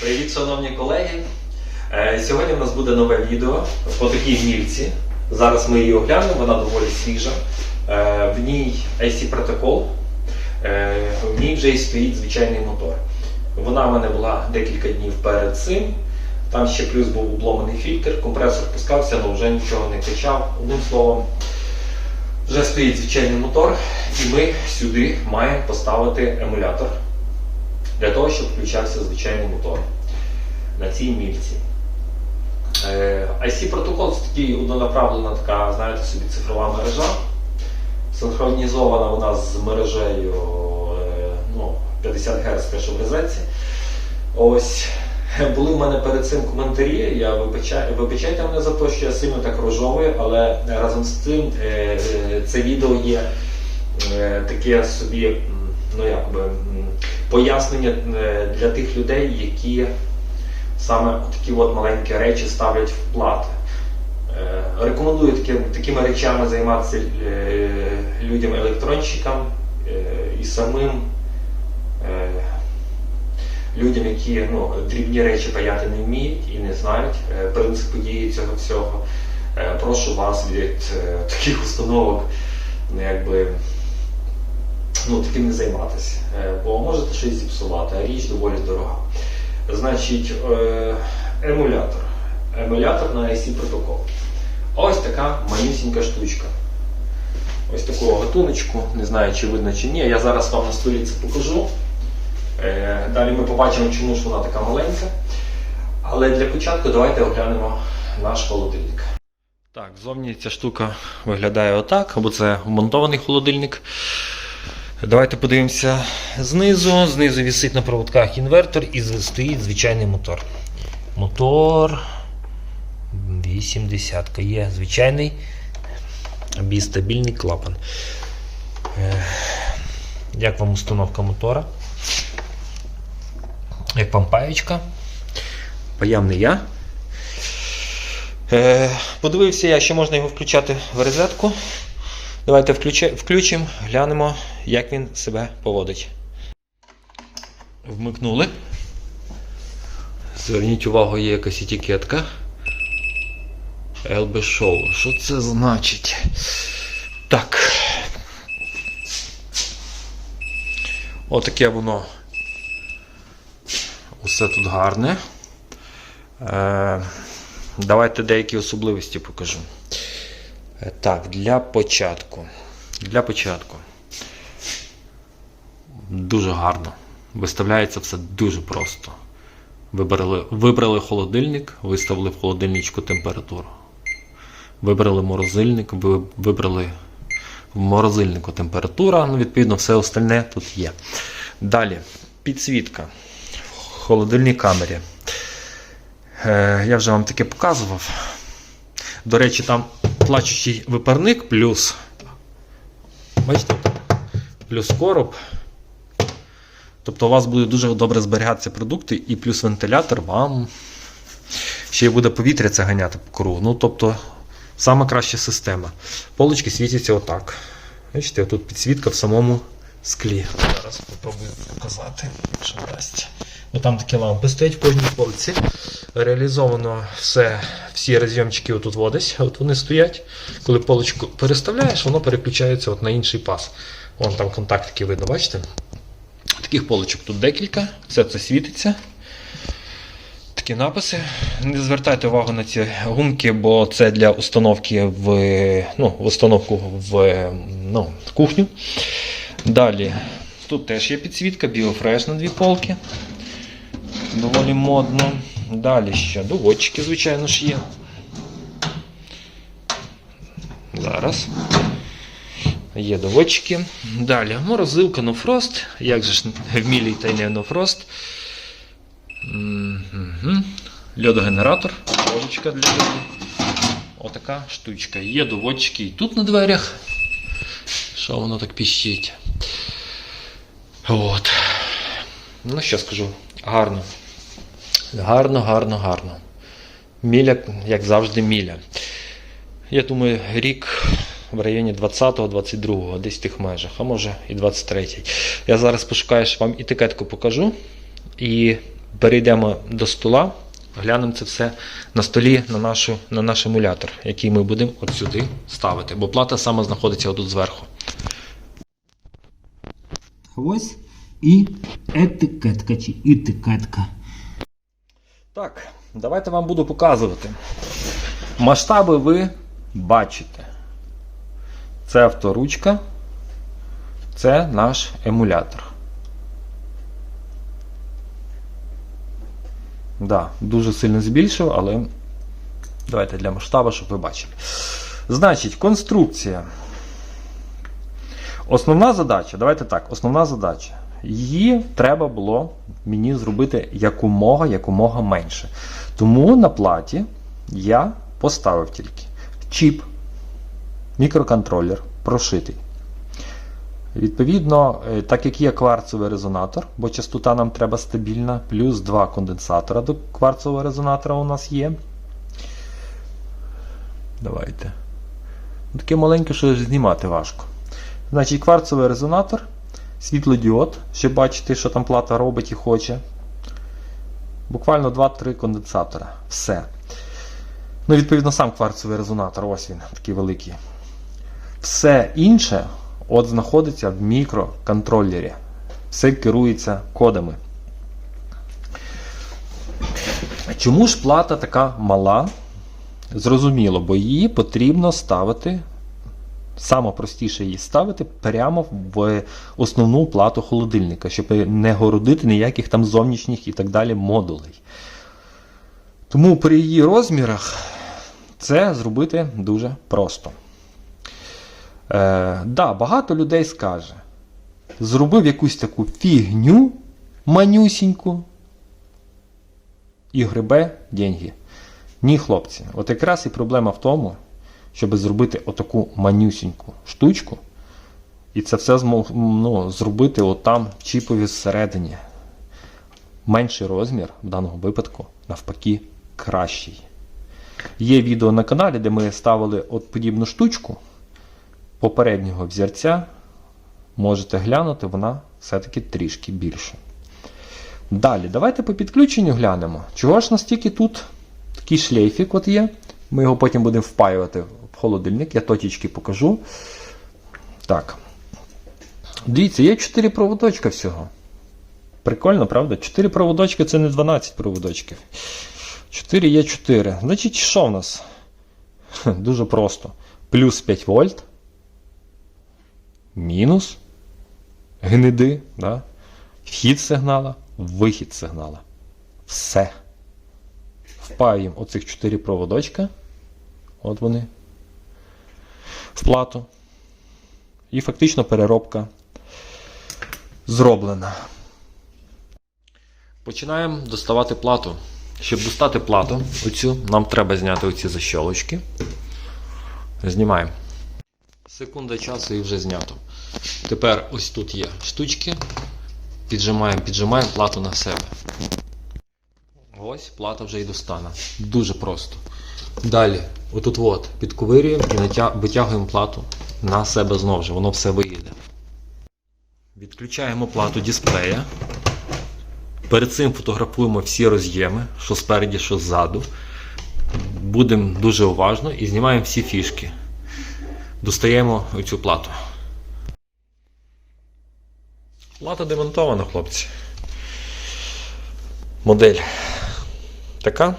Привіт, шановні колеги. Е, Сьогодні в нас буде нове відео по такій мільці. Зараз ми її оглянемо, вона доволі свіжа. Е, В ній AC протокол, Е, в ній вже і стоїть звичайний мотор. Вона в мене була декілька днів перед цим. Там ще плюс був обломаний фільтр, компресор пускався, але вже нічого не кричав. Одним словом, вже стоїть звичайний мотор, і ми сюди маємо поставити емулятор для того, щоб включався звичайний мотор на цій мільці. Е, IC протокол це такий однонаправлена така, знаєте собі, цифрова мережа. Синхронізована вона з мережею е, ну, 50 Гц те, що в розетці. Ось були в мене перед цим коментарі. Я вибачаю, вибачайте мене за те, що я сильно так рожовий, але разом з е, е, це відео є е, таке собі, ну м, пояснення е, для тих людей, які саме такі от маленькі речі ставлять в плати. Е, Рекомендую таким, такими речами займатися е, людям-електронщикам і самим людям, які ну, дрібні речі паяти не вміють і не знають принципи дії цього всього. Прошу вас від таких установок ну, якби, ну, таким не займатися, Е, бо можете щось зіпсувати, а річ доволі дорога. Значить, е, емулятор. Емулятор на IC протокол. Ось така манюсінька штучка. Ось такого гатуночку, не знаю, чи видно чи ні. Я зараз вам на столі це покажу. Е, Далі ми побачимо, чому ж вона така маленька. Але для початку давайте оглянемо наш холодильник. Так, зовні ця штука виглядає отак, або це вмонтований холодильник. Давайте подивимося знизу. Знизу висить на проводках інвертор і стоїть звичайний мотор. Мотор 80 є звичайний бістабільний клапан. Е, Як вам установка мотора? Як вам паєчка? Паяв не я. Е, Подивився я, що можна його включати в розетку. Давайте включимо, глянемо, як він себе поводить. Вмикнули. Зверніть увагу, є якась етикетка. LB Show. Що це значить? Так. Отаке воно. Усе тут гарне. Е, давайте деякі особливості покажу. Е, Так, для початку. Для початку. Дуже гарно. Виставляється все дуже просто. Вибрали, вибрали холодильник, виставили в холодильничку температуру. Вибрали морозильник, вибрали в морозильнику температура, ну, відповідно, все остальне тут є. Далі, підсвітка в холодильній камері. Е, я вже вам таке показував. До речі, там плачучий випарник плюс. Бачите, плюс короб. Тобто у вас буде дуже добре зберігатися продукти, і плюс вентилятор вам ще й буде повітря це ганяти по кругу. Ну, тобто, сама краща система. Полочки світяться отак. Бачите, тут підсвітка в самому склі. Зараз спробую показати, що дасть. Ну, там такі лампи стоять в кожній полиці. Реалізовано все, всі розйомчики отут водись, от вони стоять. Коли полочку переставляєш, воно переключається от на інший пас. Вон там контактики видно, бачите? Таких полочок тут декілька, все це світиться. Такі написи. Не звертайте увагу на ці гумки, бо це для установки в, ну, установку в ну, кухню. Далі, тут теж є підсвітка, біофреш на дві полки. Доволі модно. Далі ще доводчики, звичайно ж, є. Зараз. Є доводчики. Далі морозилка Нофрост. Як же ж вмілій та й не Нофрост. Льодогенератор. Ложечка для льоду. Отака штучка. Є доводчики і тут на дверях. Що воно так піщить? От. Ну, що скажу, гарно. Гарно, гарно, гарно. Міля, як завжди, міля. Я думаю, рік в районі 20-22, десь в тих межах, а може і 23. Я зараз пошукаю, що вам етикетку покажу. І перейдемо до стола, глянемо це все на столі на, нашу, на наш емулятор, який ми будемо от сюди ставити, бо плата саме знаходиться отут зверху. Ось і етикетка чи етикетка. Так, давайте вам буду показувати. Масштаби ви бачите. Це авторучка, це наш емулятор. Да, дуже сильно збільшив, але давайте для масштабу, щоб ви бачили. Значить, конструкція. Основна задача, давайте так, основна задача. Її треба було мені зробити якомога, якомога менше. Тому на платі я поставив тільки чіп, мікроконтролер прошитий. Відповідно, е, так як є кварцевий резонатор, бо частота нам треба стабільна, плюс два конденсатора до кварцевого резонатора у нас є. Давайте. Таке маленьке, що знімати важко. Значить, кварцевий резонатор, світлодіод, щоб бачити, що там плата робить і хоче. Буквально 2-3 конденсатора. Все. Ну, відповідно, сам кварцевий резонатор, ось він, такий великий. Все інше от знаходиться в мікроконтролері. Все керується кодами. Чому ж плата така мала? Зрозуміло, бо її потрібно ставити Саме простіше її ставити прямо в основну плату холодильника, щоб не городити ніяких там зовнішніх і так далі модулей. Тому при її розмірах це зробити дуже просто. Е, да, Багато людей скаже, зробив якусь таку фігню манюсіньку і грибе деньги. Ні, хлопці, от якраз і проблема в тому щоб зробити отаку манюсіньку штучку. І це все змог, ну, зробити отам в чіпові всередині. Менший розмір в даному випадку, навпаки, кращий. Є відео на каналі, де ми ставили от подібну штучку попереднього взірця. Можете глянути, вона все-таки трішки більша. Далі, давайте по підключенню глянемо. Чого ж настільки тут такий шлейфік от є. Ми його потім будемо впаювати в холодильник, я точечки покажу. Так. Дивіться, є 4 проводочка всього. Прикольно, правда? 4 проводочки це не 12 проводочків. 4 є 4. Значить, що в нас? Дуже просто. Плюс 5 вольт. Мінус. Гниди. Да? Вхід сигнала, вихід сигнала. Все. Впаюємо оцих 4 проводочка. От вони. В плату. І фактично переробка зроблена. Починаємо доставати плату. Щоб достати плату, оцю, нам треба зняти оці защолочки. Знімаємо. Секунда часу і вже знято. Тепер ось тут є штучки. Піджимаємо, піджимаємо плату на себе. Ось плата вже і достане. Дуже просто. Далі, отут от, підковирюємо і витягуємо плату на себе знову ж, воно все виїде. Відключаємо плату дисплея. Перед цим фотографуємо всі роз'єми, що спереді, що ззаду. Будемо дуже уважно і знімаємо всі фішки. Достаємо оцю плату. Плата демонтована, хлопці. Модель така.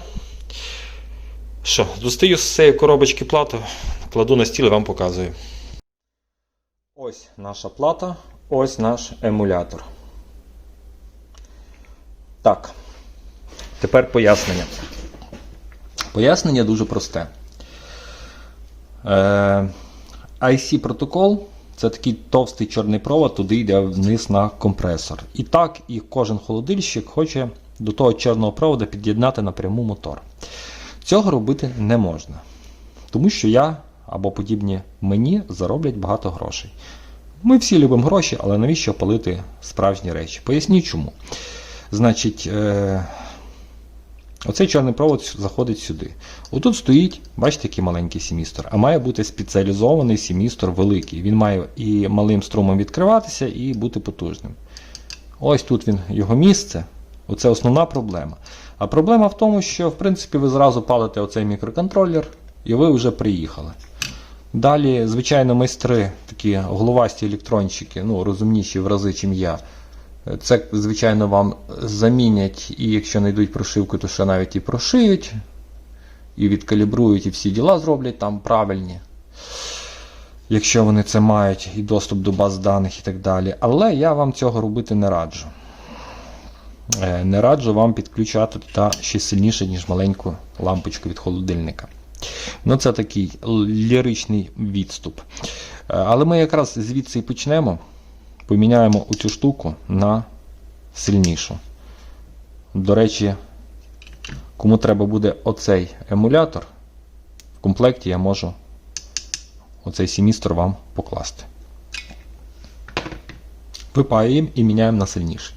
Що, достаю з цієї коробочки плату, кладу на стіл і вам показую. Ось наша плата, ось наш емулятор. Так. Тепер пояснення. Пояснення дуже просте. Е, IC протокол це такий товстий чорний провод, туди йде вниз на компресор. І так, і кожен холодильщик хоче до того чорного проводу під'єднати напряму мотор. Цього робити не можна. Тому що я або подібні мені зароблять багато грошей. Ми всі любимо гроші, але навіщо палити справжні речі? Поясню чому. Значить, е- оцей чорний провод заходить сюди. Отут стоїть, бачите, який маленький семістр, а має бути спеціалізований семістр великий. Він має і малим струмом відкриватися, і бути потужним. Ось тут він, його місце. Оце основна проблема. А проблема в тому, що в принципі ви зразу палите оцей мікроконтролер і ви вже приїхали. Далі, звичайно, майстри, такі головасті електронщики, ну розумніші в рази, чим я. Це, звичайно, вам замінять, і якщо не йдуть прошивку, то ще навіть і прошиють, і відкалібрують, і всі діла зроблять там правильні. Якщо вони це мають, і доступ до баз даних і так далі. Але я вам цього робити не раджу. Е, Не раджу вам підключати туди ще сильніше, ніж маленьку лампочку від холодильника. Ну, це такий ліричний відступ. Е, Але ми якраз звідси і почнемо. Поміняємо оцю штуку на сильнішу. До речі, кому треба буде оцей емулятор, в комплекті я можу оцей семістр вам покласти. Випаюємо і міняємо на сильніший.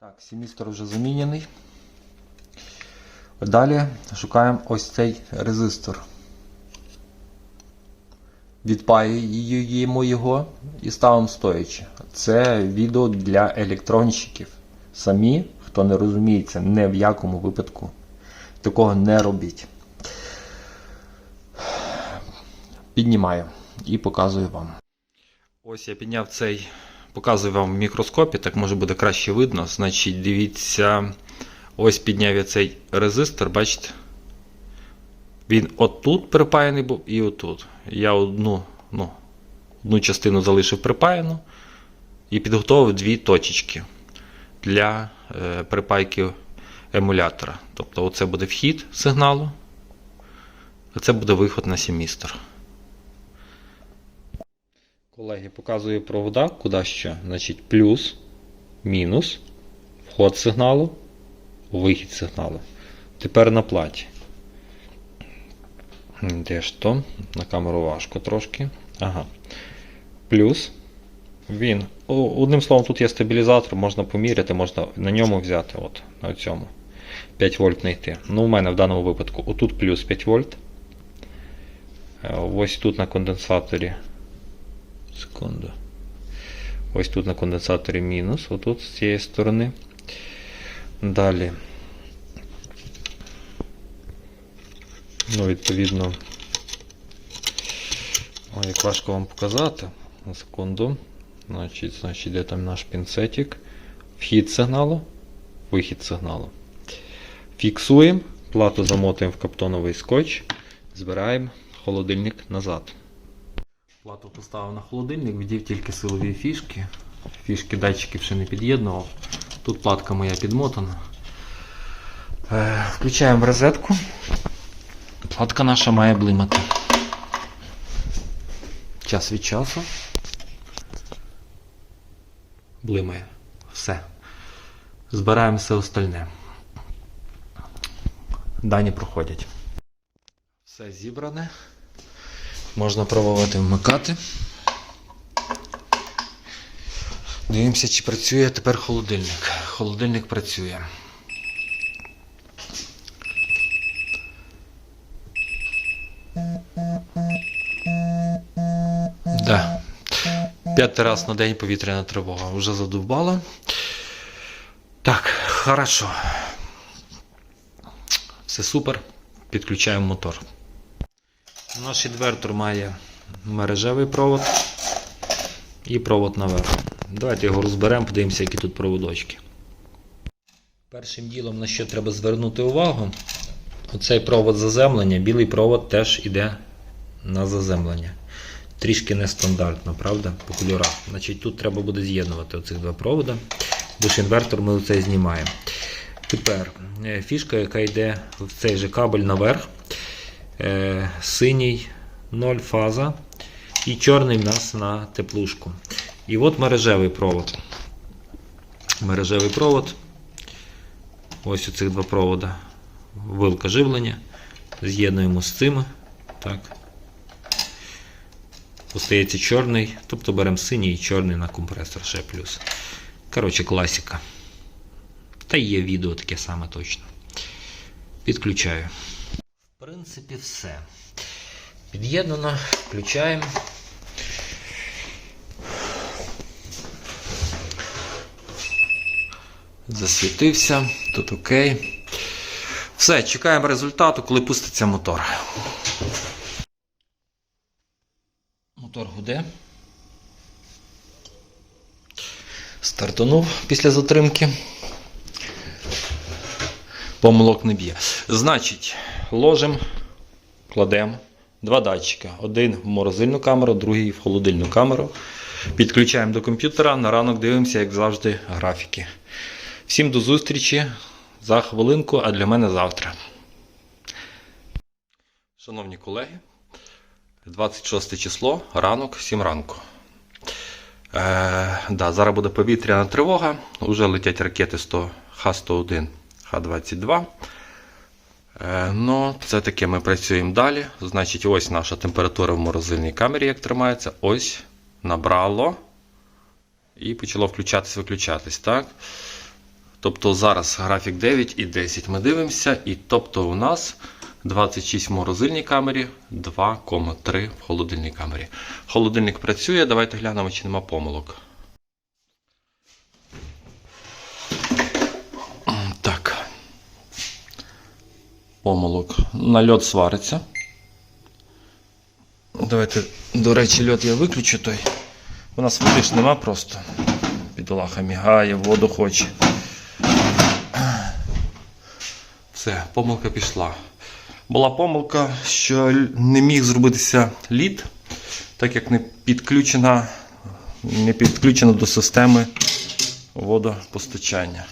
Так, семістр вже замінений. Далі шукаємо ось цей резистор. Відпаюємо його і ставимо стоячи. Це відео для електронщиків. Самі, хто не розуміється, не в якому випадку такого не робіть. Піднімаю і показую вам. Ось я підняв цей, показую вам в мікроскопі, так може буде краще видно. Значить, дивіться, ось підняв я цей резистор, бачите? Він отут припаяний був і отут. Я одну, ну, одну частину залишив припаяну і підготовив дві точечки для е, припайки емулятора. Тобто, оце буде вхід сигналу, а це буде виход на семістр. Колеги, показую провода, куди що. Значить, плюс, мінус, вход сигналу, вихід сигналу. Тепер на платі. Де ж то? На камеру важко трошки. Ага. Плюс. Він. Одним словом, тут є стабілізатор, можна поміряти, можна на ньому взяти. От, на цьому. 5 вольт знайти. Ну, у мене в даному випадку отут плюс 5 вольт. Е, Ось тут на конденсаторі. Секунду. Ось тут на конденсаторі мінус, отут з цієї сторони. Далі. Ну, відповідно. Ой, як важко вам показати. На секунду. Значить, значить, де там наш пінцетик. Вхід сигналу, вихід сигналу. Фіксуємо, плату замотуємо в каптоновий скотч, збираємо холодильник назад. Плату поставив на холодильник, вдів тільки силові фішки. Фішки датчиків ще не під'єднував. Тут платка моя підмотана. Е, Включаємо розетку. Платка наша має блимати. Час від часу. Блимає. Все. Збираємо все остальне. Дані проходять. Все зібране. Можна пробувати вмикати. Дивимося, чи працює тепер холодильник. Холодильник працює. П'ятий раз на день повітряна тривога. Вже задовбала. Так, хорошо. Все супер. Підключаємо мотор. Наш інвертор має мережевий провод і провод наверх. Давайте його розберемо, подивимося, які тут проводочки. Першим ділом, на що треба звернути увагу, оцей провод заземлення, білий провод теж йде на заземлення. Трішки нестандартно, правда? По кольорах. Значить, тут треба буде з'єднувати оцих два проводи. Душ інвертор ми оцей знімаємо. Тепер е, фішка, яка йде в цей же кабель наверх. Е, Синій 0 фаза і чорний в нас на теплушку. І от мережевий провод. Мережевий провод. Ось у цих два провода. Вилка живлення. З'єднуємо з цими. Так. Остається чорний, тобто беремо синій і чорний на компресор ще плюс. Коротше, класика. Та є відео таке саме точно. Підключаю. В принципі, все. Під'єднано, включаємо. Засвітився, тут окей. Все, чекаємо результату, коли пуститься мотор. Мотор гуде. Стартанув після затримки. Помилок не б'є. Значить, ложимо, кладемо два датчика. Один в морозильну камеру, другий в холодильну камеру. Підключаємо до комп'ютера. На ранок дивимося, як завжди, графіки. Всім до зустрічі за хвилинку, а для мене завтра. Шановні колеги, 26 число, ранок, 7 ранку. Е, да, зараз буде повітряна тривога. Уже летять ракети 100, Х-101, Х-22. Е, ну, це таке ми працюємо далі. Значить, ось наша температура в морозильній камері, як тримається. Ось набрало і почало включатись, виключатись. Так? Тобто зараз графік 9 і 10 ми дивимося, і тобто у нас 26 в морозильній камері, 2,3 в холодильній камері. Холодильник працює, давайте глянемо, чи нема помилок. Так. Помилок. Нальот свариться. Давайте, до речі, льот я виключу той. У нас води ж нема просто. Бідолаха мігає, воду хоче. Все, помилка пішла. Була помилка, що не міг зробитися лід, так як не підключена, не підключено до системи водопостачання.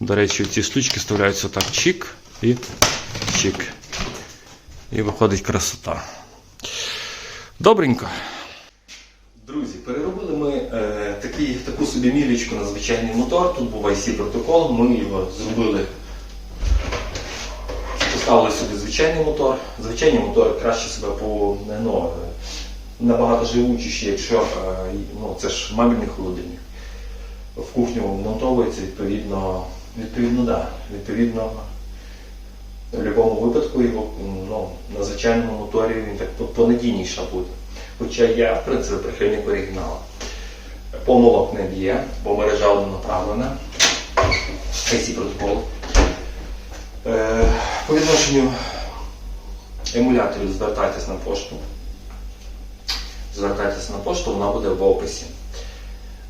До речі, ці штучки вставляються так чик і чик. І виходить красота. Добренько. Друзі, переробили ми е, такий, таку собі мілічку на звичайний мотор. Тут був IC протокол, ми його зробили Поставили сюди звичайний мотор. Звичайний мотор краще себе по ну, набагато живучіші, якщо е, ну, це ж мебельний холодильник. В кухню вмонтовується відповідно, відповідно, да, відповідно, в будь-якому випадку його ну, на звичайному моторі він так по- понадійніше буде. Хоча я, в принципі, прихильник оригіналу. Помилок не б'є, бо мережа однонаправлена. IC протокол. Е, По відношенню емуляторів звертайтесь на пошту. Звертайтесь на пошту, вона буде в описі.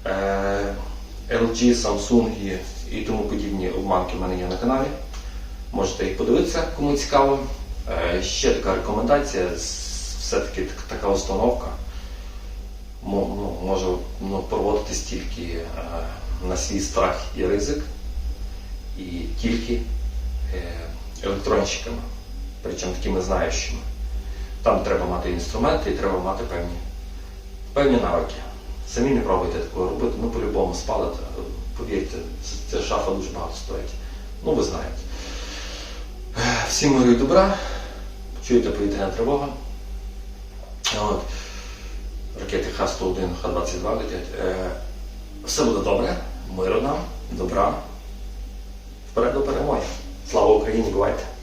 Е, LG, Samsung і тому подібні обманки в мене є на каналі. Можете їх подивитися, кому цікаво. Е, Ще така рекомендація, все-таки така установка ну, може ну, проводитись тільки на свій страх і ризик, і тільки електронщиками, причому такими знаючими. Там треба мати інструменти і треба мати певні, певні навики. Самі не пробуйте такого робити, ну по-любому спалите. Повірте, ця шафа дуже багато стоїть. Ну, ви знаєте. Е, Всім миру добра. Чуєте повітряна тривога. От. Ракети Х-101, Х-22 летять. Е, Все буде добре, миру нам, добра. Вперед до перемоги. Слава Україні, бувайте!